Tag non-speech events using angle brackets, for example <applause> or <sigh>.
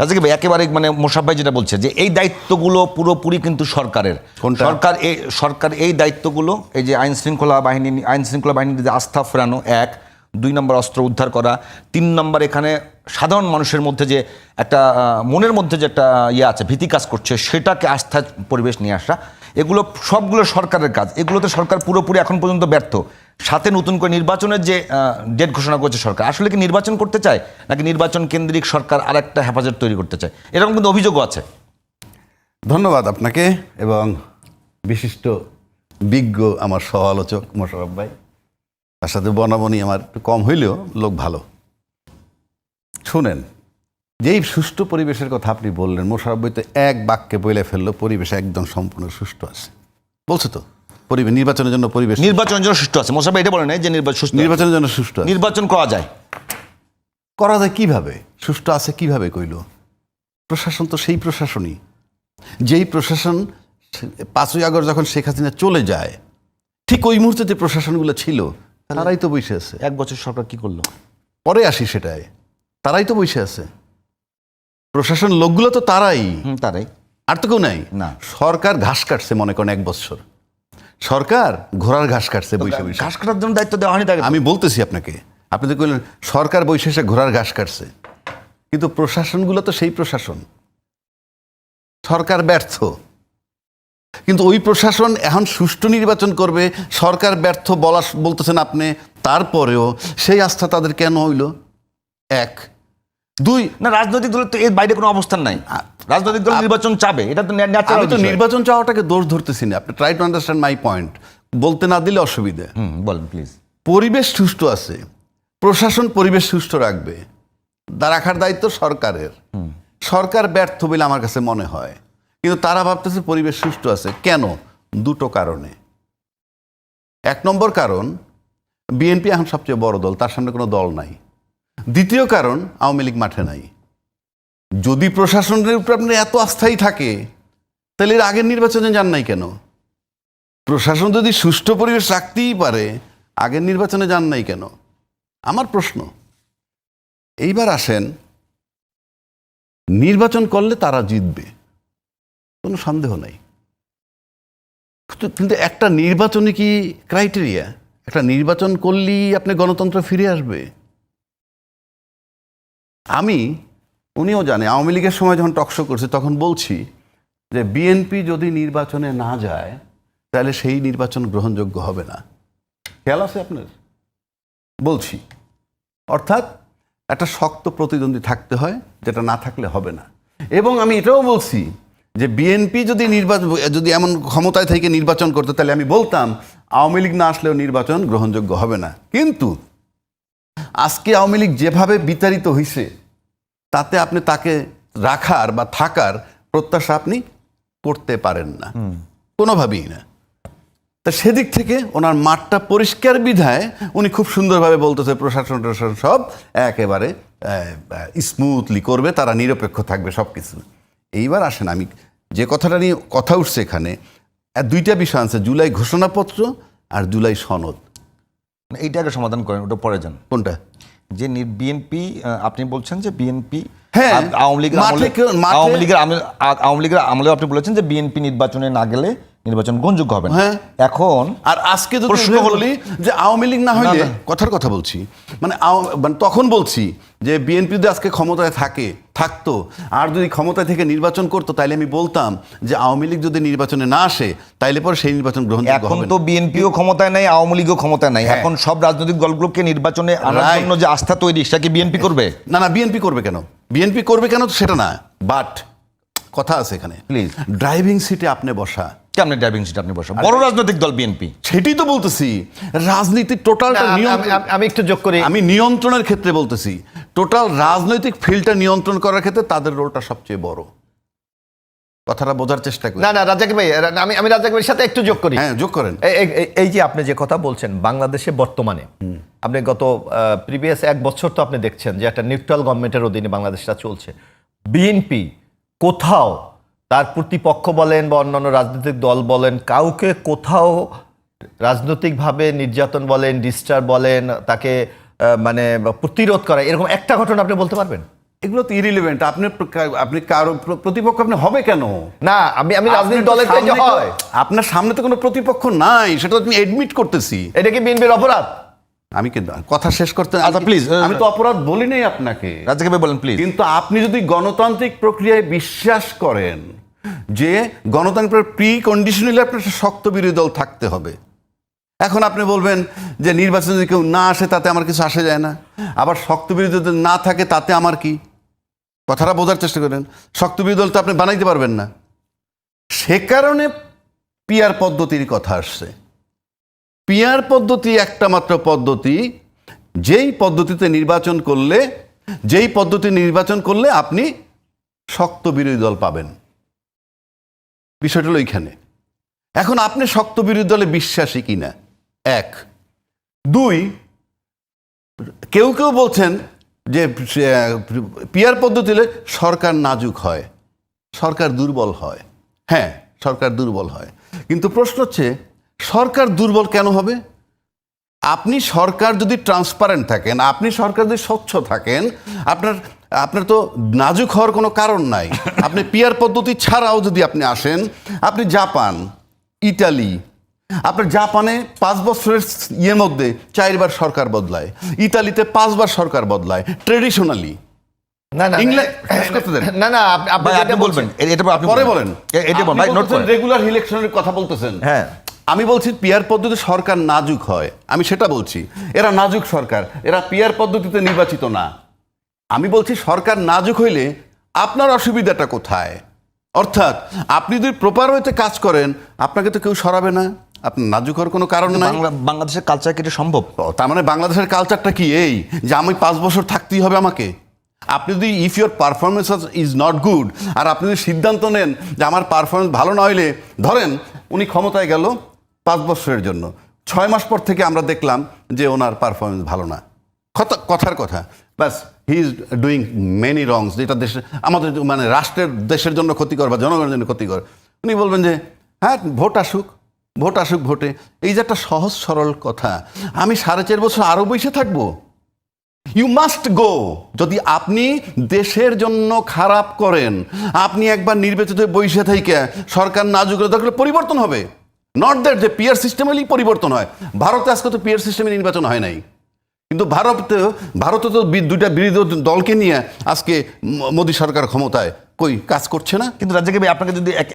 রাজাকে ভাই একেবারে মানে মোশাফ ভাই যেটা বলছে যে এই দায়িত্বগুলো পুরোপুরি কিন্তু সরকারের? সরকার এই সরকার এই দায়িত্বগুলো এই যে আইন শৃঙ্খলা বাহিনী আইন শৃঙ্খলা বাহিনীর যে আস্থা ফেরানো এক। দুই নম্বর অস্ত্র উদ্ধার করা। তিন নম্বর এখানে সাধারণ মানুষের মধ্যে যে একটা মনের মধ্যে যে একটা ইয়ে আছে ভীতি কাজ করছে সেটাকে আস্থার পরিবেশ নিয়ে আসা। এগুলো সবগুলো সরকারের কাজ। এগুলোতে সরকার পুরোপুরি এখন পর্যন্ত ব্যর্থ। সাথে নতুন করে নির্বাচনের যে ডেট ঘোষণা করেছে সরকার। আসলে কি নির্বাচন করতে চায়, নাকি নির্বাচন কেন্দ্রিক সরকার আরেকটা হেফাজত তৈরি করতে চায়? এরকম কিন্তু অভিযোগও আছে। ধন্যবাদ আপনাকে এবং বিশিষ্ট, বিজ্ঞ আমার সহ আলোচক মোশারফ ভাই। তার সাথে বনাবনি আমার একটু কম হইলেও লোক ভালো। শুনেন, যেই সুষ্ঠু পরিবেশের কথা আপনি বললেন মোশারফ ভাই তো এক বাক্যে বলে ফেলল, পরিবেশ একদম সম্পূর্ণ সুষ্ঠু আছে। বলছো তো? পরিবেশ নির্বাচনের জন্য পরিবেশ নির্বাচনের জন্য সুষ্ঠু আছে। মোসাফা এটা বলে নাই যে নির্বাচন সুষ্ঠু নির্বাচনের জন্য সুষ্ঠু নির্বাচন করা যায়। করা যায় কীভাবে? সুষ্ঠু আছে কীভাবে কইল? প্রশাসন তো সেই প্রশাসনই। যেই প্রশাসন পাঁচই আগস্ট যখন শেখ হাসিনা চলে যায় ঠিক ওই মুহূর্তে যে প্রশাসনগুলো ছিল তারাই তো বসে আছে। এক বছর সরকার কি করল? পরে আসি সেটাই। তারাই তো বসে আছে। প্রশাসন লোকগুলো তো তারাই। তারাই। আর তো কেউ নাই। না। সরকার ঘাস কাটছে মনে করেন এক বছর। সরকার ঘোড়ার ঘাস কাটছে বৈশে বৈশে ঘাস কাটার জন্য দায়িত্ব দেওয়া হয়নি তাকে। আমি বলতেছি আপনাকে আপনি তো কইলেন সরকার বৈশেষে ঘোড়ার ঘাস কাটছে। কিন্তু প্রশাসনগুলো তো সেই প্রশাসন। সরকার ব্যর্থ। কিন্তু ওই প্রশাসন এখন সুষ্ঠু নির্বাচন করবে সরকার ব্যর্থ বলা বলতেছেন আপনি তারপরেও সেই আস্থা তাদের কেন হইল? এক দুই না রাজনৈতিক দলের তো এর বাইরে কোনো অবস্থান নাই। রাজনৈতিক দল নির্বাচন চাবে এটা তো আমি তো নির্বাচন চাওয়াটাকে দোষ ধরতেছি না আপনি try to understand my point বলতে না দিলে অসুবিধা। বলেন প্লিজ পরিবেশ সুষ্ঠু আছে প্রশাসন পরিবেশ সুষ্ঠু রাখবে তা রাখার দায়িত্ব সরকারের। সরকার ব্যর্থ বলে আমার কাছে মনে হয় কিন্তু তারা ভাবতেছে পরিবেশ সুষ্ঠু আছে। কেন? দুটো কারণে। এক নম্বর কারণ বিএনপি এখন সবচেয়ে বড় দল তার সামনে কোনো দল নাই। দ্বিতীয় কারণ, আওয়ামী লীগ মাঠে নাই। যদি প্রশাসনের উপর আপনার এত আস্থাই থাকে, তাহলে এর আগের নির্বাচনে যান নাই কেন? প্রশাসন যদি সুষ্ঠু পরিবেশ রাখতেই পারে, আগের নির্বাচনে যান নাই কেন? আমার প্রশ্ন। এইবার আসেন, নির্বাচন করলে তারা জিতবে। কোনো সন্দেহ নাই। কিন্তু- একটা নির্বাচনে কি ক্রাইটেরিয়া একটা নির্বাচন করলেই আপনি গণতন্ত্র ফিরে আসবে? আমি, উনিও জানে, আওয়ামী লীগের সময় যখন টকশো করছে, তখন বলছি যে বিএনপি যদি নির্বাচনে না যায়, তাহলে সেই নির্বাচন গ্রহণযোগ্য হবে না। খেয়াল আছে আপনার? বলছি। অর্থাৎ একটা শক্ত প্রতিদ্বন্দ্বী থাকতে হয়, যেটা না থাকলে হবে না। এবং আমি এটাও বলছি যে বিএনপি যদি নির্বাচন যদি এমন ক্ষমতায় থেকে নির্বাচন করতো, তাহলে আমি বলতাম, আওয়ামী লীগ না আসলেও নির্বাচন গ্রহণযোগ্য হবে না। কিন্তু আজকে আওয়ামী লীগ যেভাবে বিতাড়িত হয়েছে তাতে আপনি তাকে রাখার বা থাকার প্রত্যাশা আপনি করতে পারেন না। কোনোভাবেই না। তা সেদিক থেকে ওনার মাঠটা পরিষ্কার বিধায় উনি খুব সুন্দরভাবে বলতেছে প্রশাসন টশাসন সব একেবারে স্মুথলি করবে তারা নিরপেক্ষ থাকবে সব কিছু এইবার আসেন আমি যে কথাটা নিয়ে কথা উঠছে এখানে দুইটা বিষয় আছে জুলাই ঘোষণাপত্র আর জুলাই সনদ। এইটাকে সমাধান করেন ওটা পরে যান। কোনটা? যে বিএনপি আপনি বলছেন যে বিএনপি হ্যাঁ, আওয়ামী লীগের আওয়ামী লীগের আমলে- আপনি বলেছেন যে বিএনপি নির্বাচনে না গেলে নির্বাচন গ্রহণযোগ্য হবে না। হ্যাঁ। এখন আর আজকে যদি প্রশ্ন বলি যে আওয়ামী লীগ না হইলে। কথার কথা বলছি মানে মানে তখন বলছি যে বিএনপি যদি আজকে ক্ষমতায় থাকে থাকতো আর যদি ক্ষমতায় থেকে নির্বাচন করতো তাইলে আমি বলতাম যে আওয়ামী লীগ যদি নির্বাচনে না আসে তাইলে পরে সেই নির্বাচন গ্রহণ এখন তো বিএনপিও ক্ষমতায় নাই আওয়ামী লীগও ক্ষমতায় নাই হ্যাঁ। এখন সব রাজনৈতিক দলগুলোকে নির্বাচনে আনার. জন্য যে আস্থা তৈরি সেটা কি বিএনপি করবে না না বিএনপি করবে কেন বিএনপি করবে কেন তো সেটা না বাট কথা আছে এখানে। প্লিজ ড্রাইভিং সিটে আপনি বসা। কেমন ড্রাইভিং সিট আপনি বসা? বড় রাজনৈতিক দল বিএনপি সেটাই তো বলতেছি। রাজনীতির টোটালটা আমি- একটু যোগ করি। আমি নিয়ন্ত্রণের ক্ষেত্রে বলতেছি। টোটাল রাজনৈতিক ফিল্ডটা নিয়ন্ত্রণ করার ক্ষেত্রে তাদের রোলটা সবচেয়ে বড়। কথাটা বোঝার চেষ্টা করি। না না রাজাক ভাই আমি আমি রাজাক ভাইয়ের সাথে একটু যোগ করি। হ্যাঁ যোগ করেন। এই যে আপনি যে কথা বলছেন বাংলাদেশে বর্তমানে আপনি গত প্রিভিয়াস এক বছর তো আপনি দেখছেন যে একটা নিউট্রাল গভর্নমেন্টের অধীনে বাংলাদেশটা চলছে। বিএনপি কোথাও তার প্রতিপক্ষ বলেন বা অন্যান্য রাজনৈতিক দল বলেন কাউকে কোথাও রাজনৈতিকভাবে নির্যাতন বলেন ডিস্টার্ব বলেন তাকে মানে প্রতিরোধ করা এরকম একটা ঘটনা আপনি বলতে পারবেন? এগুলো তো ইরিলিভেন্ট আপনি আপনি কারও প্রতিপক্ষ আপনি হবে কেন? না আমি আমি রাজনৈতিক দলের হয়। আপনার সামনে তো কোনো প্রতিপক্ষ নাই সেটা তো আমি এডমিট করতেছি। এটা কি বিএনপির অপরাধ? আমি কিন্তু কথা শেষ করতে আচ্ছা, please, uh, আমি তো অপরাধ বলি নাই আপনাকে। রাজ্জাক ভাই বলেন প্লিজ কিন্তু আপনি যদি গণতান্ত্রিক প্রক্রিয়ায় বিশ্বাস করেন যে গণতন্ত্রের প্রি কন্ডিশনালি আপনার একটা শক্ত বিরোধী দল থাকতে হবে এখন আপনি বলবেন যে নির্বাচনে যদি কেউ না আসে তাতে আমার কিছু আসে যায় না। আবার শক্ত বিরোধী দল না থাকে তাতে আমার কি? কথাটা বোঝার চেষ্টা করেন শক্ত বিরোধী দল তো আপনি বানাইতে পারবেন না। সে কারণে পিয়ার পদ্ধতির কথা আসছে। পিয়ার পদ্ধতি একটা মাত্র পদ্ধতি। যেই পদ্ধতিতে নির্বাচন করলে, যেই পদ্ধতি নির্বাচন করলে আপনি শক্ত বিরোধী দল পাবেন। বিষয়টা হলো এইখানে। এখন আপনি শক্ত বিরোধী দলে বিশ্বাসী কিনা? এক। দুই, কেউ কেউ বলছেন যে পিয়ার পদ্ধতি হলে সরকার নাজুক হয়, সরকার দুর্বল হয়। হ্যাঁ সরকার দুর্বল হয়। কিন্তু প্রশ্ন হচ্ছে সরকার দুর্বল কেন হবে? আপনি সরকার যদি ট্রান্সপারেন্ট থাকেন আপনি সরকার যদি স্বচ্ছ থাকেন আপনার আপনার তো নাজুক হওয়ার কোনো কারণ নাই। <laughs> আপনি পিয়ার পদ্ধতি ছাড়াও যদি আপনি আসেন আপনি জাপান ইটালি আপনার জাপানে পাঁচ বছরের ইয়ের মধ্যে চারবার সরকার বদলায় ইতালিতে পাঁচবার সরকার বদলায় ট্রেডিশনালি না না। না। না আপ- আপনি বলবেন এটা আপনি পরে বলেন। এটা নোট রেগুলার ইলেকশনের কথা বলতেছেন। হ্যাঁ। আমি বলছি পিয়ার পদ্ধতি সরকার নাজুক হয়। আমি সেটা বলছি। এরা নাজুক সরকার। এরা পিয়ার পদ্ধতিতে নির্বাচিত না। আমি বলছি সরকার নাজুক হইলে আপনার অসুবিধাটা কোথায়? অর্থাৎ আপনি যদি প্রপার হইতে কাজ করেন আপনাকে তো কেউ সরাবে না। আপনার নাজুক হওয়ার কোনো কারণ নাই। বাংলা বাংলাদেশের কালচার কি এটা সম্ভব? তার মানে বাংলাদেশের কালচারটা কি এই? যে আমি পাঁচ বছর থাকতেই হবে আমাকে। আপনি যদি if your performance is not good আর আপনি যদি সিদ্ধান্ত নেন যে আমার পারফরমেন্স ভালো না হইলে ধরেন উনি ক্ষমতায় গেল পাঁচ বছরের জন্য। ছয় মাস পর থেকে আমরা দেখলাম যে ওনার পারফরমেন্স ভালো না। কথা- কথার কথা। ব্যাস he is doing many wrongs যেটা দেশের আমাদের মানে রাষ্ট্রের দেশের জন্য ক্ষতিকর বা জনগণের জন্য ক্ষতিকর। উনি বলবেন যে হ্যাঁ ভোট আসুক ভোট আসুক ভোটে। এই যে একটা সহজ সরল কথা, আমি সাড়ে চার বছর আরও বসে থাকব। ইউ মাস্ট গো যদি আপনি দেশের জন্য খারাপ করেন, আপনি একবার নির্বাচিত বৈশে থেকে সরকার না যুগ দরকার পরিবর্তন হবে। নট দ্যাট যে পিয়ার সিস্টেমেরই পরিবর্তন হয়। ভারতে আজকে তো পিয়ার সিস্টেমে নির্বাচন হয় নাই। কিন্তু ভারতে ভারতে তো দুইটা বিরোধী দলকে নিয়ে আজকে মোদী সরকার ক্ষমতায় কই কাজ করছে না? কিন্তু রাজ্যকে আপনাকে যদি এক